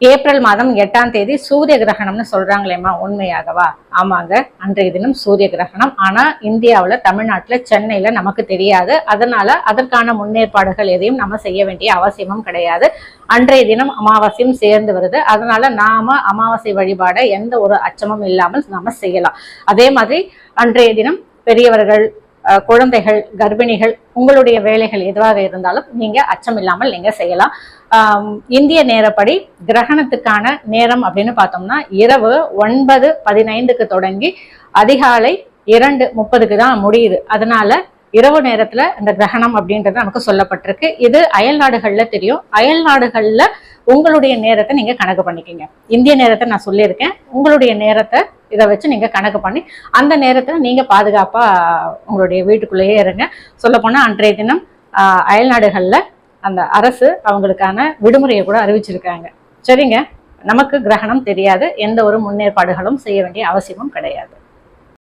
April மாதம் எட்டாம் தேதி சூரிய கிரகணம்னு சொல்றாங்களேம்மா உண்மையாகவா? ஆமாங்க அன்றைய தினம் சூரிய கிரகணம். ஆனா இந்தியாவில் தமிழ்நாட்டில் சென்னையில நமக்கு தெரியாது. அதனால அதற்கான முன்னேற்பாடுகள் எதையும் நம்ம செய்ய வேண்டிய அவசியமும் கிடையாது. அன்றைய தினம் அமாவாசையும் சேர்ந்து வருது. அதனால நாம அமாவாசை வழிபாட எந்த ஒரு அச்சமும் இல்லாமல் நாம செய்யலாம். அதே மாதிரி அன்றைய தினம் பெரியவர்கள் குழந்தைகள் கர்ப்பிணிகள் உங்களுடைய வேலைகள் எதுவாக இருந்தாலும் நீங்க அச்சம் இல்லாமல் நீங்க செய்யலாம். இந்திய நேரப்படி கிரகணத்துக்கான நேரம் அப்படின்னு பார்த்தோம்னா இரவு ஒன்பது பதினைந்துக்கு தொடங்கி அதிகாலை இரண்டு முப்பதுக்கு தான் முடியுது. அதனால இரவு நேரத்துல இந்த கிரகணம் அப்படின்றது நமக்கு சொல்லப்பட்டிருக்கு. இது அயல் நாடுகள்ல தெரியும். அயல் நாடுகள்ல உங்களுடைய நேரத்தை நீங்க கணக்கு பண்ணிக்கோங்க. இந்திய நேரத்தை நான் சொல்லியிருக்கேன். உங்களுடைய நேரத்தை இதை வச்சு நீங்கள் கணக்கு பண்ணி அந்த நேரத்தில் நீங்கள் பாதுகாப்பாக உங்களுடைய வீட்டுக்குள்ளேயே இருங்க. சொல்லப்போனால் அன்றைய தினம் அயல்நாடுகளில் அந்த அரசு அவங்களுக்கான விடுமுறையை கூட அறிவிச்சிருக்காங்க. சரிங்க? நமக்கு கிரகணம் தெரியாது. எந்த ஒரு முன்னேற்பாடுகளும் செய்ய வேண்டிய அவசியமும் கிடையாது.